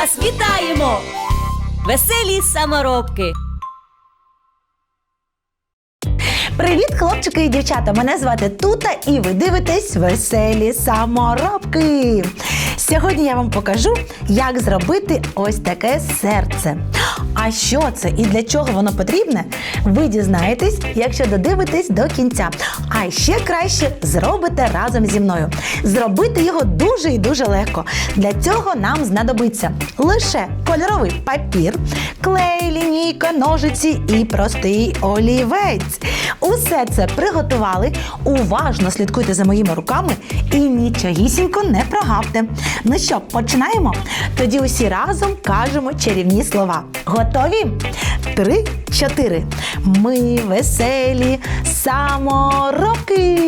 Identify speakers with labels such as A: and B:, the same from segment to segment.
A: вас вітаємо, веселі саморобки.
B: Привіт, хлопчики і дівчата! Мене звати Тута, і ви дивитесь веселі саморобки. Сьогодні я вам покажу, як зробити ось таке серце. А що це і для чого воно потрібне, ви дізнаєтесь, якщо додивитесь до кінця. А ще краще зробите разом зі мною. Зробити його дуже і дуже легко. Для цього нам знадобиться лише кольоровий папір, клей, лінійка, ножиці і простий олівець. Усе це приготували. Уважно слідкуйте за моїми руками і нічогісінько не прогавте. Ну що, починаємо? Тоді усі разом кажемо чарівні слова. Готові? Три, чотири. Ми веселі саморобки.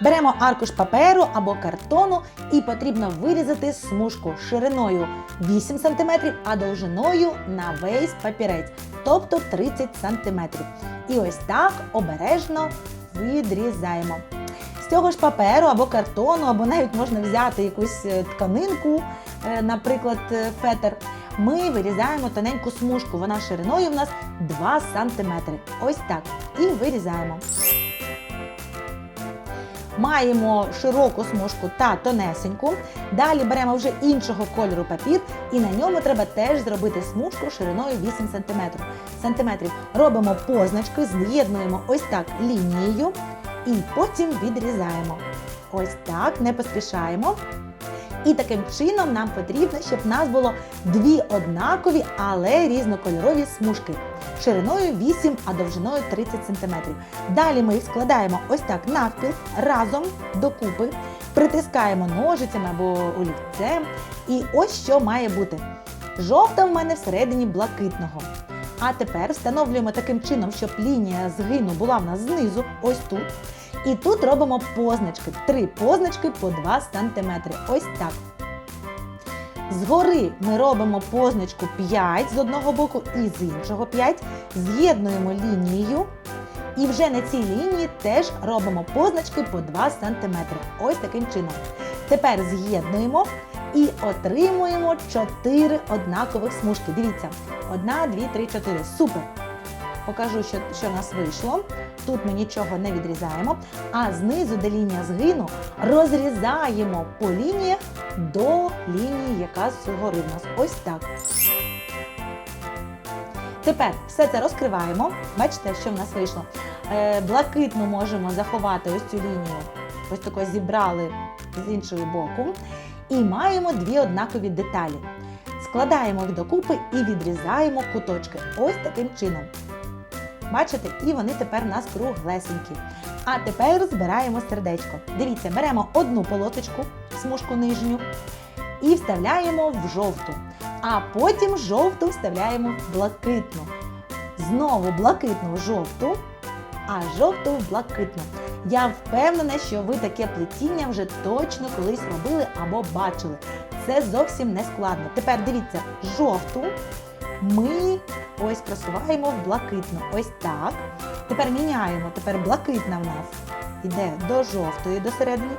B: Беремо аркуш паперу або картону і потрібно вирізати смужку шириною 8 см, а довжиною на весь папірець, тобто 30 см. І ось так обережно відрізаємо. З цього ж паперу або картону, або навіть можна взяти якусь е, тканинку, е, наприклад, е, фетр. Ми вирізаємо тоненьку смужку. Вона шириною в нас 2 см. Ось так. І вирізаємо. Маємо широку смужку та тонесеньку. Далі беремо вже іншого кольору папір, і на ньому треба теж зробити смужку шириною 8 см. сантиметрів. Робимо позначки, з'єднуємо ось так лінією і потім відрізаємо. Ось так, не поспішаємо. І таким чином нам потрібно, щоб в нас було дві однакові, але різнокольорові смужки. Шириною 8, а довжиною 30 см. Далі ми їх складаємо ось так навпіл, разом докупи, притискаємо ножицями або олівцем. І ось що має бути. Жовта в мене всередині блакитного. А тепер встановлюємо таким чином, щоб лінія згину була в нас знизу, ось тут. І тут робимо позначки. Три позначки по 2 см. Ось так. Згори ми робимо позначку 5 з одного боку і з іншого 5. З'єднуємо лінією. І вже на цій лінії теж робимо позначки по 2 см. Ось таким чином. Тепер з'єднуємо і отримуємо 4 однакових смужки. Дивіться, 1, 2, 3, 4. Супер! Покажу, що, що нас вийшло. Тут ми нічого не відрізаємо, а знизу, де лінія згину, розрізаємо по лініях до лінії, яка згори в нас. Ось так. Тепер все це розкриваємо. Бачите, що в нас вийшло? Е, блакитну можемо заховати ось цю лінію. Ось тако зібрали з іншого боку. І маємо дві однакові деталі. Складаємо їх докупи і відрізаємо куточки. Ось таким чином. Бачите, і вони тепер у нас круглесенькі. А тепер збираємо сердечко. Дивіться, беремо одну полосочку, смужку нижню, і вставляємо в жовту. А потім жовту вставляємо в блакитну. Знову блакитну в жовту, а жовту в блакитну. Я впевнена, що ви таке плетіння вже точно колись робили або бачили. Це зовсім не складно. Тепер дивіться, жовту ми ось просуваємо в блакитну. Ось так. Тепер міняємо. Тепер блакитна в нас йде до жовтої до середини.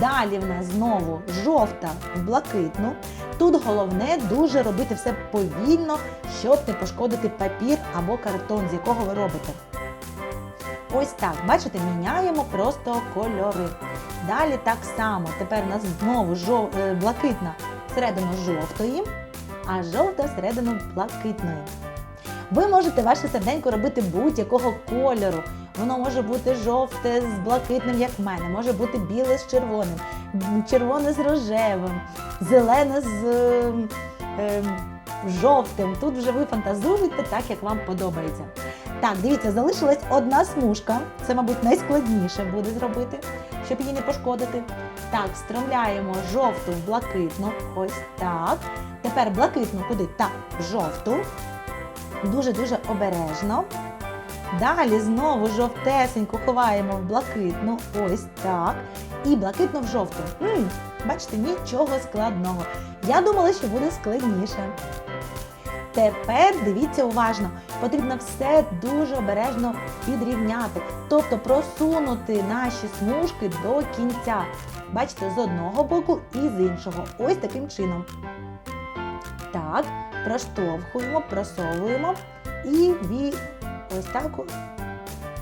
B: Далі в нас знову жовта в блакитну. Тут головне дуже робити все повільно, щоб не пошкодити папір або картон, з якого ви робите. Ось так, бачите, міняємо просто кольори. Далі так само. Тепер у нас знову жов... е, блакитна всередину жовтої, а жовта всередину блакитної. Ви можете ваше серденько робити будь-якого кольору. Воно може бути жовте з блакитним, як в мене, може бути біле з червоним, червоне з рожевим, зелене з ем, ем, жовтим. Тут вже ви фантазуєте так, як вам подобається. Так, дивіться, залишилась одна смужка. Це, мабуть, найскладніше буде зробити, щоб її не пошкодити. Так, встромляємо жовту в блакитну. Ось так. Тепер блакитну куди? Так, жовту. Дуже-дуже обережно. Далі знову жовтесеньку ховаємо в блакитну. Ось так. І блакитну в жовту. м бачите, нічого складного. Я думала, що буде складніше. Тепер дивіться уважно, потрібно все дуже обережно підрівняти, тобто просунути наші смужки до кінця. Бачите, з одного боку і з іншого. Ось таким чином. Так, проштовхуємо, просовуємо і ві... ось так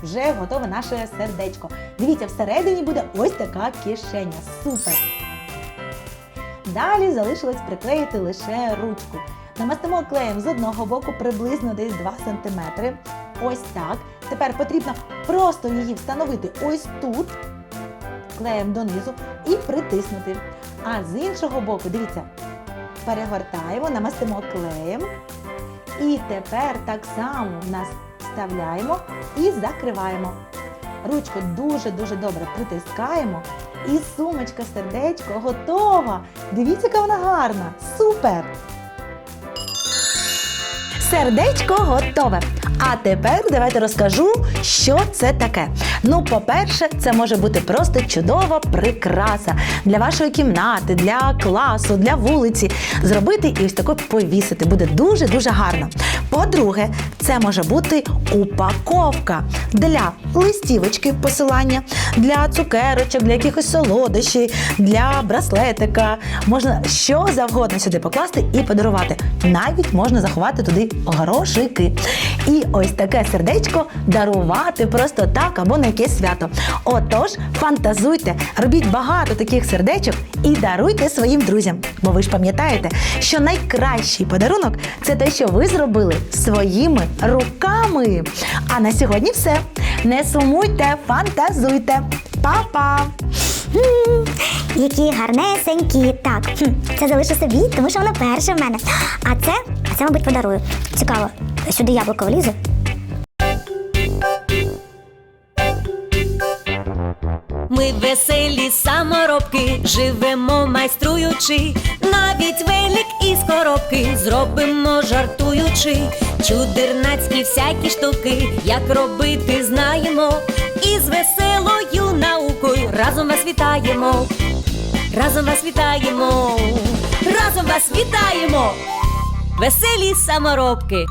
B: вже готове наше сердечко. Дивіться, всередині буде ось така кишеня. Супер! Далі залишилось приклеїти лише ручку. Намастимо клеєм з одного боку приблизно десь 2 см. Ось так. Тепер потрібно просто її встановити ось тут, клеєм донизу, і притиснути. А з іншого боку, дивіться, перегортаємо, намастимо клеєм. І тепер так само нас вставляємо і закриваємо. Ручку дуже-дуже добре притискаємо. І сумочка сердечко готова. Дивіться, яка вона гарна. Супер! Сердечко готове. А тепер давайте розкажу, що це таке. Ну, по-перше, це може бути просто чудова прикраса для вашої кімнати, для класу, для вулиці. Зробити і ось таке повісити буде дуже-дуже гарно. По-друге, це може бути упаковка для листівочки посилання, для цукерочок, для якихось солодощів, для браслетика. Можна що завгодно сюди покласти і подарувати. Навіть можна заховати туди грошики. І ось таке сердечко дарувати просто так або на якесь свято. Отож, фантазуйте, робіть багато таких сердечок і даруйте своїм друзям. Бо ви ж пам'ятаєте, що найкращий подарунок це те, що ви зробили своїми руками. А на сьогодні все. Не сумуйте, фантазуйте. Па-па!
C: Які гарнесенькі. Так, це залишу собі, тому що воно перше в мене. А це, це, мабуть, подарую. Цікаво, сюди яблуко влізе.
A: Ми веселі саморобки, живемо майструючи, навіть велик із коробки зробимо жартуючи, чудернацькі всякі штуки, як робити знаємо, і з веселою наукою разом вас вітаємо, разом вас вітаємо, разом вас вітаємо, веселі саморобки.